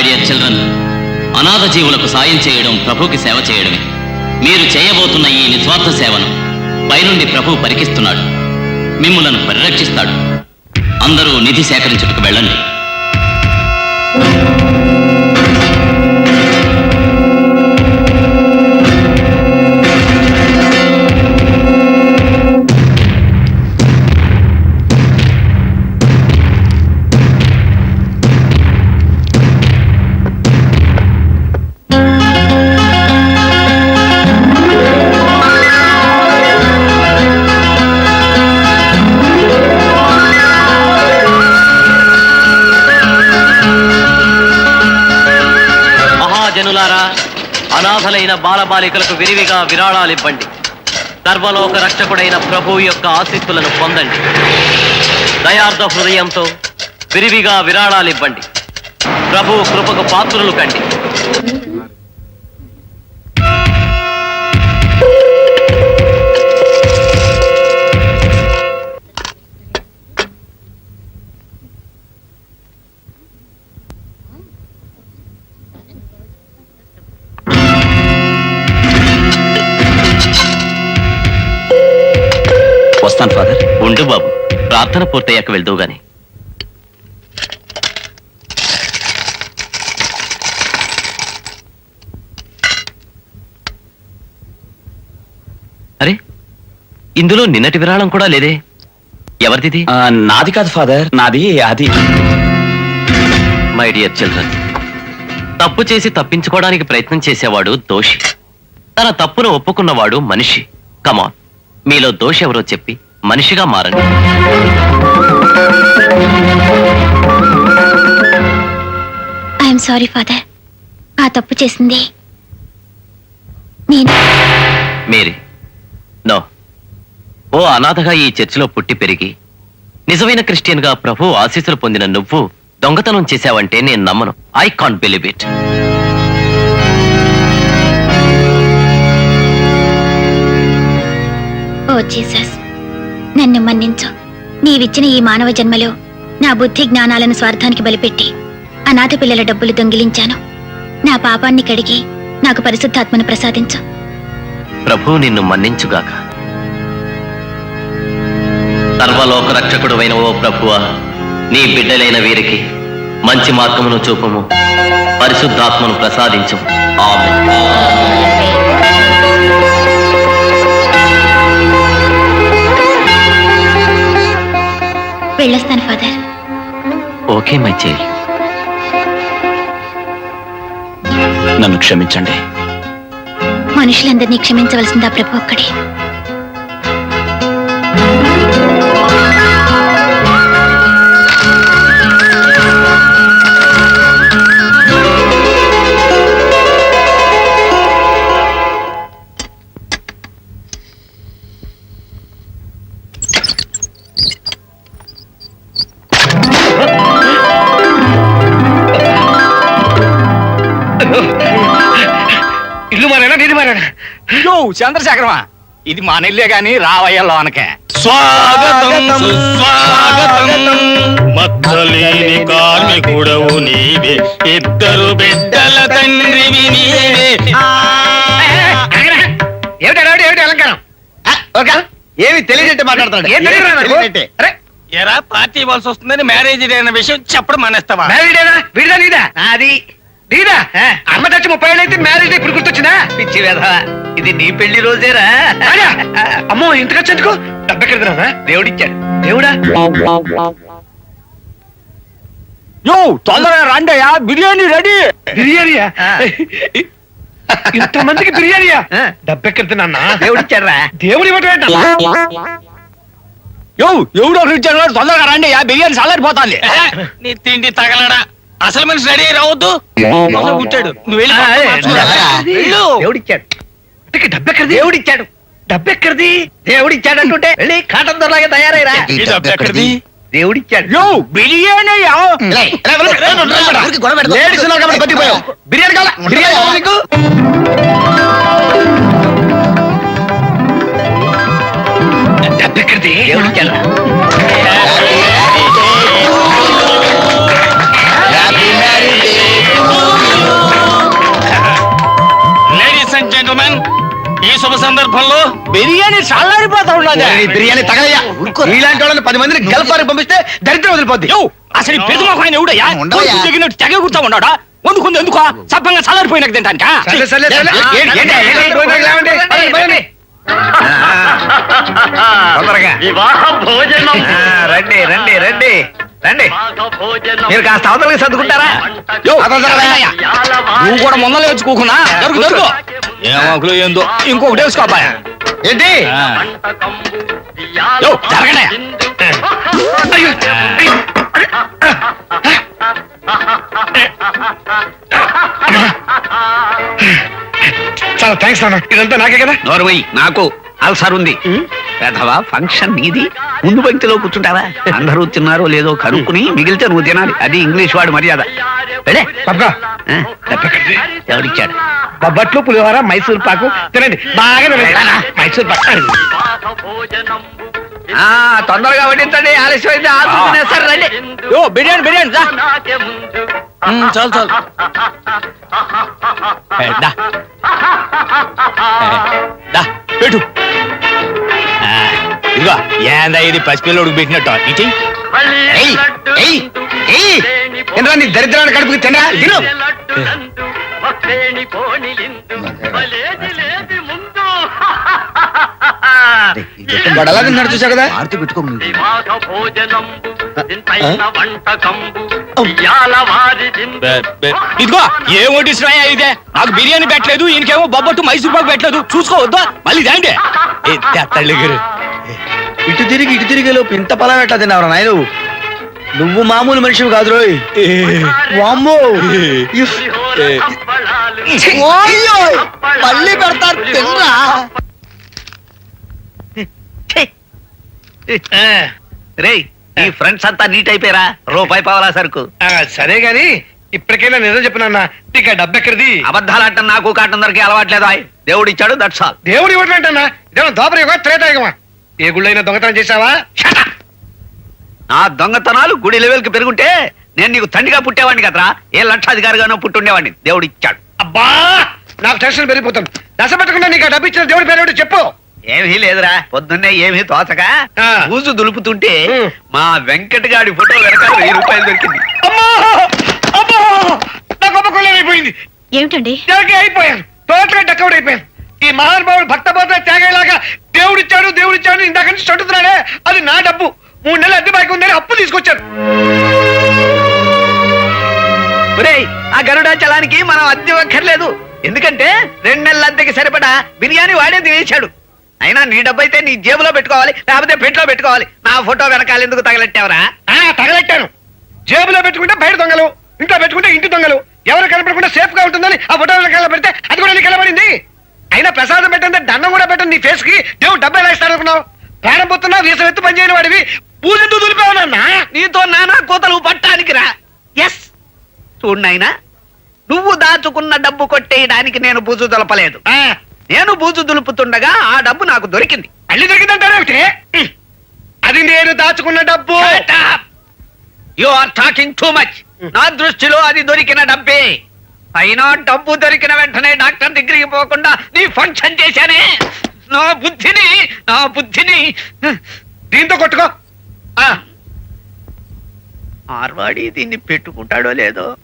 My dear children అనాథ జీవులకు సాయం చేయడం ప్రభుకి సేవ చేయడమే. మీరు చేయబోతున్న ఈ నిస్వార్థ సేవను పైనుండి ప్రభు పరికిస్తున్నాడు. మిమ్మలను పరిరక్షిస్తాడు. అందరూ నిధి సేకరించుటకు వెళ్ళండి. మహాజనులారా అనాథలైన బాలబాలికలకు విరివిగా విరాళాలివ్వండి. సర్వలోక రక్షకుడైన ప్రభు యొక్క ఆశీస్సులను పొందండి. దయార్థ హృదయంతో విరివిగా విరాళాలివ్వండి. ప్రభు కృపకు పాత్రులు కండి. వస్తాను ఫాదర్ ఉండు బాబు. ప్రార్థన పూర్తయ్యాక వెళ్తూ గాని. అరే ఇందులో నిన్నటి విరాళం కూడా లేదే? ఎవరిది నాది కాదు ఫాదర్ నాది అది. మై డియర్ చిల్డ్రన్ తప్పు చేసి తప్పించుకోవడానికి ప్రయత్నం చేసేవాడు దోషి. తన తప్పును ఒప్పుకున్నవాడు మనిషి. కమాన్ మీలో దోషి ఎవరో చెప్పి. మనిషిగా మారండి. ఐఎమ్ సారీ ఫాదర్ ఆ తప్పు చేసింది నేను. Mary no. ఓ అనాథగా ఈ చర్చిలో పుట్టి పెరిగి నిజమైన క్రిస్టియన్గా ప్రభు ఆశీస్సులు పొందిన నువ్వు దొంగతనం చేశావంటే నేను నమ్మను. I can't believe it oh Jesus. నన్ను మన్నించు. నీవిచ్చిన ఈ మానవ జన్మలో నా బుద్ధి జ్ఞానాలను స్వార్థానికి బలిపెట్టి అనాథ పిల్లల డబ్బులు దొంగిలించాను. నా పాపాన్ని కడిగి నాకు పరిశుద్ధాత్మను ప్రసాదించు. ప్రభు నిన్ను మన్నించుగాక. సర్వలోక రక్షకుడువైన ఓ ప్రభువ నీ బిడ్డలైన వీరికి మంచి మార్గమును చూపము. పరిశుద్ధాత్మను ప్రసాదించు ఆమె వెళ్ళొస్తాను ఫాదర్. ఓకే మై చైల్డ్ నన్ను క్షమించండి. మనుషులందరినీ క్షమించవలసిందా ప్రభు ఒక్కడే. చంద్రశేఖరమా? ఇది మా నెల్లే గాని రావయ్య లోనకే. స్వాగతం సుస్వాగతం మద్దలేని కార్మికుడవు నీవే. ఇద్దరు బిడ్డల తండ్రివి నీవే. ఏమిటి ఏమిటి అలంకారం? ఏమి తెలియనట్టు మాట్లాడతాడు ఏం తెలియదురా నాకు? తెలియనట్టే. అరే, ఎరా పార్టీ ఇవ్వాల్సి వస్తుందని మ్యారేజ్ డే అన్న విషయం చెప్పడం మానేస్తావా? మ్యారీడేనా వీడిదా నీదా? అది నీదా? అమ్మ చచ్చి ముప్పై ఏళ్ళు అయితే మ్యారేజ్ ఇప్పుడు గుర్తొచ్చిందా? పిచ్చి వేధవా. ఇది నీ పెళ్ళి రోజేరా. అమ్మో ఇంతకు వచ్చేందుకు డబ్బెక్కడిదిరా దేవుడిచ్చాడు. దేవుడా? యో తొందరగా రండయ్యా బిర్యానీ రెడీ. బిర్యానీయా? ఇంతమందికి బిర్యానీయా? డబ్బెక్కడిది నాన్న దేవుడిచ్చారా దేవుడి ఇవ్వటం? యో ఎవడో ఇచ్చారు తొందరగా రండయ్యా బిర్యానీ చల్లారిపోతాంది నీ తిండి తగలడా? అసలు మనిషి రెడీ రావద్దు? మొదలు పుట్టాడు. నువ్వు వెళ్ళి ఆ, పక్కన ఏ, మార్చుకో. డబ్బెక్కడిది? వెళ్ళు. దేవుడిచ్చాడు. డబ్బెక్కడిది? దేవుడిచ్చాడు. డబ్బెక్కడిది? దేవుడిచ్చాడు అంటుంటే వెళ్ళి కాటన్ దొరలాగా తయారైరా. ఈ డబ్బు ఎక్కడిది? దేవుడిచ్చాడు. యో బిర్యానీ లేడీస్ ఉన్నారు కాబట్టి బతికిపోయావు. బిర్యానీ కావాలా? బిర్యానీ కావాలా నీకు? శుభ సందర్భంలో బిర్యానీ చల్లారిపోతా ఉన్నది బిర్యానీ తగలయ్యా ఇలాంటి వాళ్ళని పది మందిని గల్ఫారికి పంపిస్తే దరిద్రం వదిలిపోద్ది అసలు ఈ పెద్ద మొఖం ఆయన ఎవడయ్యా తెగినట్టు తెగ కూర్చో ఉన్నాడా వండుకుంది ఎందుకో సభ్యంగా చల్లారిపోయినాక తింటానికా భోజనం. తొందరగా ఆ, రండి రండి రండి రండి. మీరు కాస్త అవతలకి సర్దుకుంటారా? యో. నువ్వు కూడా ముందర వేసుకోకున్నా జరుగు జరుగు. ఏమోకులు ఏందో. ఇంకొకటి వేసుకోబాయా. ఏంటి? యో జరగడే అయ్యో, అయ్యో. చాలా థ్యాంక్స్ నాన్న. ఇదంతా నాకే కదా? నోర్వై నాకు అల్సర్ ఉంది. పెదవా ఫంక్షన్ నీది? ముందు పంక్తిలో కూర్చుంటావా? అందరూ తిన్నారో లేదో కనుక్కుని మిగిలితే నువ్వు తినాలి. అది ఇంగ్లీష్ వాడు మర్యాద. ఎవరిచ్చాడు? బొబ్బట్లు పులిహోర మైసూర్ పాకు. తినండి. బాగా. మైసూర్ పాకు. తొందరగా వడ్డించండి ఆలస్యం అయితే ఆకులు తినేస్తారు రండి. యో బిర్యానీ బిర్యానీ ఉమ్, చాలు చాలు. దా. పెట్టు. ఇదిగో ఏందా ఇది పసిపిల్లోడికి పెట్టినట్టు. ఏంట్రా నీ దరిద్రాన్ని కడుపుకి తినరా తిను. వాడు తిన్నాడు చూసా కదా? ఇదిగో ఏ వడ్డిస్తున్నాయా ఇదే? నాకు బిర్యానీ పెట్టలేదు ఈయనకేమో బొబ్బట్టు మైసూర్ పాకు పెట్టలేదు. చూసుకోవద్దా మళ్ళీ దాంటే తల్లిగారు ఇటు తిరిగి ఇటు తిరిగి లోపు ఇంత పొలం ఎట్లా తిన్నావు నాయను? నువ్వు మామూలు మనిషివి కాదు రోయ్ వామ్మో. మళ్ళీ పెడతారు తినరా. రేయ్ ఈ ఫ్రెండ్స్ అంతా నీట్ అయిపోయారా? రూపాయి పావలా సరుకు. సరే గాని ఇప్పటికైనా నిజం చెప్పినా ఇక డబ్బెక్కడిది? అబద్ధాలు అంటాం నాకు కాటం దొరికి అలవాట్లేదు ఆయ్. దేవుడు ఇచ్చాడు దట్స్ ఆల్ దేవుడు ఇవ్వటంటన్నా ఇదేమో దోపరయుగమా త్రేతాయుగమా? ఏ గుళ్ళైనా దొంగతనం చేశావా? నా దొంగతనాలు గుడి లెవెల్కి పెరుగుంటే నేను నీకు తండ్రిగా పుట్టేవాడిని కదరా? ఏ లక్షాధికారిగానో పుట్టుండేవాడిని దేవుడు ఇచ్చాడు అబ్బా! నాకు టెన్షన్ పెరిగిపోతుంది. దశ పెట్టకుండా నీకు ఆ డబ్బు ఇచ్చిన దేవుడి పేరు ఏమిటో చెప్పు. ఏమీ లేదురా పొద్దున్నే ఏమీ తోచక ఆ. ఊజు దులుపుతుంటే. మా వెంకట గాడి ఫోటో వెనకాల వెయ్యి రూపాయలు దొరికింది. కొల్లేరైపోయింది ఏమిటండి? అయిపోయాను టోటల్ డక్కౌట్ అయిపోయాను ఈ మహానుభావుడు భక్త పోతే త్యాగేలాగా దేవుడిచ్చాడు దేవుడిచ్చాడు ఇందాక నుంచి చదువుతున్నాడే అది నా డబ్బు. మూడు నెలలు అద్దె బాకి ఉందని అప్పు తీసుకొచ్చాను ఒరేయ్ ఆ గరుడాచలానికి మనం అద్దె ఇవ్వక్కర్లేదు ఎందుకంటే రెండు నెలల అద్దెకి సరిపడా బిర్యానీ వాడే తినేశాడు. అయినా నీ డబ్బు అయితే నీ జేబులో పెట్టుకోవాలి లేకపోతే పెట్లో పెట్టుకోవాలి. నా ఫోటో వెనకాల ఎందుకు తగలెట్టావరా? ఆ తగలెట్టాను. జేబులో పెట్టుకుంటే బయట దొంగలు ఇంట్లో పెట్టుకుంటే ఇంటి దొంగలు. ఎవరు కనపడకుండా సేఫ్గా ఉంటుందని ఆ ఫోటో వెనకాల పెడితే అది కూడా నీకు కనబడింది. అయినా ప్రసాదం పెట్టండి దండం కూడా పెట్టండి నీ ఫేస్కి దేవుడు డబ్బు ఎలా ఇస్తాడు అనుకున్నావు? ప్రాణం పోతున్నా వీసం ఎత్తు పనిచేయని వాడివి. పూజ దులిపావునన్నా నీతో నానా కోతలు పట్టానికి రా. ఎస్ చూడు నాయనా నువ్వు దాచుకున్న డబ్బు కొట్టేయడానికి నేను బూజు దులపలేదు నేను బూజు దులుపుతుండగా ఆ డబ్బు నాకు దొరికింది. మళ్ళీ దొరికిందంటారేమిటి అది నేను దాచుకున్న డబ్బు. You are talking too much నా దృష్టిలో అది దొరికిన డబ్బే. అయినా డబ్బు దొరికిన వెంటనే డాక్టర్ దగ్గరికి పోకుండా నీ ఫంక్షన్ చేశానే. నా బుద్ధిని నా బుద్ధిని. దీంతో కొట్టుకో. ఆ. మార్వాడి దీన్ని పెట్టుకుంటాడో లేదో.